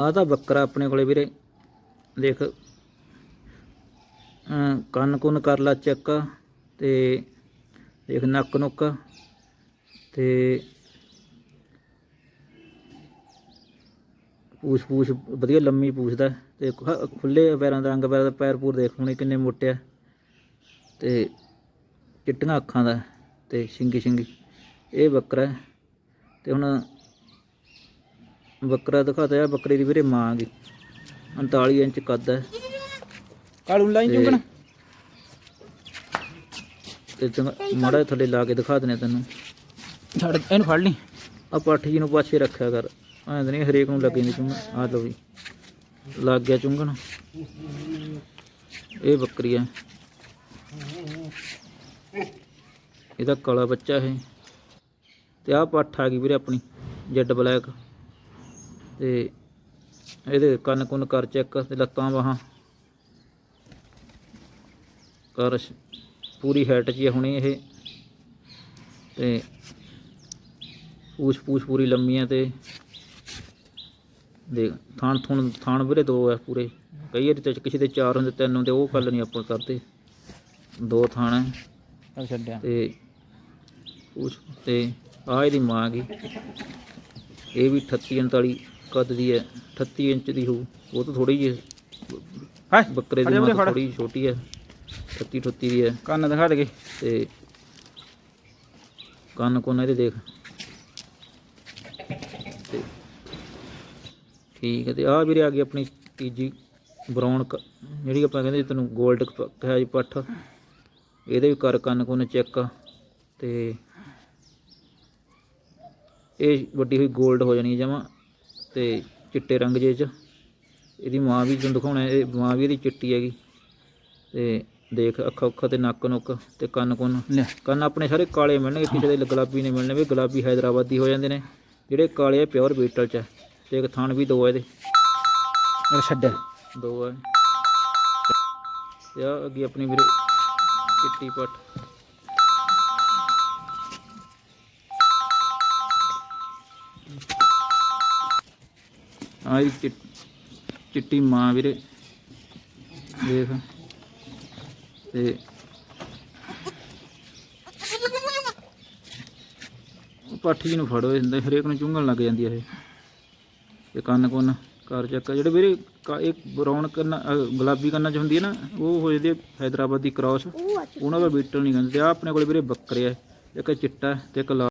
ਆ ਤਾਂ ਬੱਕਰਾ ਆਪਣੇ ਕੋਲੇ ਵੀਰੇ। ਦੇਖ। ਕੰਨ ਕੁੰਨ ਕਰ ਲਾ ਚੈੱਕ ਤੇ ਦੇਖ ਨੱਕ ਨੁੱਕ ਤੇ ਪੂਛ ਪੂਛ ਵਧੀਆ ਲੰਮੀ ਪੂਛ ਦਾ। ਤੇ ਖੁੱਲੇ ਪੈਰਾਂ ਦਾ ਰੰਗ ਪੈਰਾਂ ਦਾ ਪੈਰ ਪੂਰ ਦੇਖ ਹੁਣੇ ਕਿੰਨੇ ਮੋਟੇ ਆ। ਤੇ ਚਿੱਟੀਆਂ ਅੱਖਾਂ ਦਾ ਤੇ ਸਿੰਗੀ ਸਿੰਗੀ। ਇਹ ਬੱਕਰਾ ਹੈ। ਤੇ ਹੁਣ ਬੱਕਰਾ ਦਿਖਾਤਾ ਆ ਬੱਕਰੇ ਦੀ ਵੀਰੇ ਮਾਂ ਗੀ 39 ਇੰਚ ਕੱਦ ਹੈ। ਕਾਲੂ ਲਾਈ ਤੇ- ਚੁੰਗਣ ਤੇ ਚੰਗਾ ਮਾੜਾ ਥੱਲੇ ਲਾ ਕੇ ਦਿਖਾ ਦਨੇ ਤੈਨੂੰ। ਛੱਡ ਇਹਨੂੰ ਫੜ ਲਈ। ਆ ਪੱਠ ਜੀ ਨੂੰ ਪਾਸੇ ਰੱਖਿਆ ਕਰ। ਐਂ ਤਾਂ ਨਹੀਂ ਹਰੇਕ ਨੂੰ ਲੱਗ ਜਾਂਦੀ ਚੁੰਗਣ। ਆ ਲਓ ਵੀ ਲੱਗ ਗਿਆ ਚੁੰਗਣ। ਇਹ ਬੱਕਰੀ ਹੈ। ਇਹਦਾ ਕਾਲਾ ਬੱਚਾ ਇਹ। ਤੇ ਆਹ ਪੱਠ ਆ ਗਈ ਵੀਰੇ ਆਪਣੀ ਜੈਡ ਬਲੈਕ। ਤੇ ਇਹਦੇ ਕੰਨ ਕੁੰਨ ਕਰ ਚੈੱਕ ਤੇ ਲੱਤਾਂ ਬਾਹਾਂ। ਕਰ ਪੂਰੀ ਹੈਟ 'ਚ ਹੀ ਹੁਣੀ ਇਹ। ਤੇ ਪੂਛ ਪੂਛ ਪੂਰੀ ਲੰਮੀ ਆ ਤੇ ਦੇਖ ਥਾਣ ਥੁਣ ਥਾਣ ਵੀਰੇ ਦੋ ਆ ਪੂਰੇ। ਕਈ ਵਾਰੀ ਤਾਂ ਕਿਸੇ ਦੇ ਚਾਰ ਹੁੰਦੇ ਤਿੰਨ ਹੁੰਦੇ ਉਹ ਗੱਲ ਨਹੀਂ ਆਪਾਂ ਕਰਦੇ। ਦੋ ਥਾਣ ਹੈ ਛੱਡਿਆ। ਤੇ ਉਸ ਤੇ ਆ ਇਹਦੀ ਮਾਂ ਗਈ ਇਹ ਵੀ 38 39 ਕੱਦ ਦੀ ਹੈ 38 ਇੰਚ ਦੀ ਹੋਊ। ਉਹ ਤਾਂ ਥੋੜੀ ਜਿਹੀ ਹਾਂ ਬੱਕਰੇ ਦੀ ਮਾਂ। ਥੋੜੀ ਛੋਟੀ ਹੈ 38 38 ਦੀ ਹੈ। ਕੰਨ ਦਿਖਾ ਦੇ ਤੇ ਕੰਨ ਕੋਨ ਇਹਦੇ ਦੇਖ। ਠੀਕ ਹੈ ਤੇ ਆ ਵੀਰੇ ਆ ਗਈ ਆਪਣੀ ਤੀਜੀ ਬਰਾਊਨ ਜਿਹੜੀ ਆਪਾਂ ਕਹਿੰਦੇ ਤੈਨੂੰ 골ਡ ਕਿਹਾ ਜੀ ਪੱਠ। ਇਹਦੇ ਵੀ ਕਰ ਕੰਨ ਕੋਨ ਚੈੱਕ ਤੇ ਇਹ ਵੱਡੀ ਹੋਈ 골ਡ ਹੋ ਜਾਣੀ ਜਮਾ। ਤੇ ਚਿੱਟੇ ਰੰਗ ਜੇ ਚ। ਇਹਦੀ ਮਾਂ ਵੀ ਤੁਹਾਨੂੰ ਦਿਖਾਉਣਾ ਇਹ ਮਾਂ ਵੀ ਇਹਦੀ ਚਿੱਟੀ ਹੈਗੀ। ਤੇ ਦੇਖ ਅੱਖਾਂ ਉੱਖਾਂ ਤੇ ਨੱਕ ਨੁੱਕ ਤੇ ਕੰਨ ਕੁੰਨ। ਕੰਨ ਆਪਣੇ ਸਾਰੇ ਕਾਲੇ ਮਿਲਣਗੇ ਕਿਸੇ ਦੇ ਗੁਲਾਬੀ ਨਹੀਂ ਮਿਲਣੇ ਵੀ ਗੁਲਾਬੀ ਹੈਦਰਾਬਾਦੀ ਹੋ ਜਾਂਦੇ ਨੇ। ਜਿਹੜੇ ਕਾਲੇ ਆ ਪਿਓਰ ਬੀਟਲ ਚ। ਤੇ ਇੱਕ ਥਣ ਵੀ ਦੋ ਆ ਇਹਦੇ। ਇਹ ਛੱਡਿਆ ਦੋ ਆ। ਤੇ ਆ ਅੱਗੇ ਆਪਣੀ ਵੀਰੇ ਚਿੱਟੀ ਪੱਟ। ਆ ਚਿੱਟੀ ਮਾਂ ਵੀਰੇ। ਦੇਖ। ਤੇ ਪੱਠ ਨੂੰ ਫੜੋ ਹੁੰਦਾ ਹਰੇਕ ਨੂੰ ਚੁੰਗਣ ਲੱਗ ਜਾਂਦੀ ਆ ਇਹ। ਤੇ ਕੰਨ ਕੁੰਨ ਕਰ ਚੱਕ ਜਿਹੜੇ ਵੀਰੇ ਇੱਕ ਬਰਾਊਨ ਕੰਨ ਗੁਲਾਬੀ ਕੰਨਾਂ ਚ ਹੁੰਦੀ ਹੈ ਨਾ ਉਹ ਹੋ ਜਾਂਦੀ ਹੈ ਹੈਦਰਾਬਾਦੀ ਕ੍ਰਾਸ। ਉਹਨਾਂ ਦਾ ਬੀਟਲ ਨਹੀਂ ਕਹਿੰਦੇ ਆ ਆਪਣੇ ਕੋਲੇ ਵੀਰੇ ਬੱਕਰੇ ਆ। ਇੱਕ ਚਿੱਟਾ ਤੇ ਇੱਕ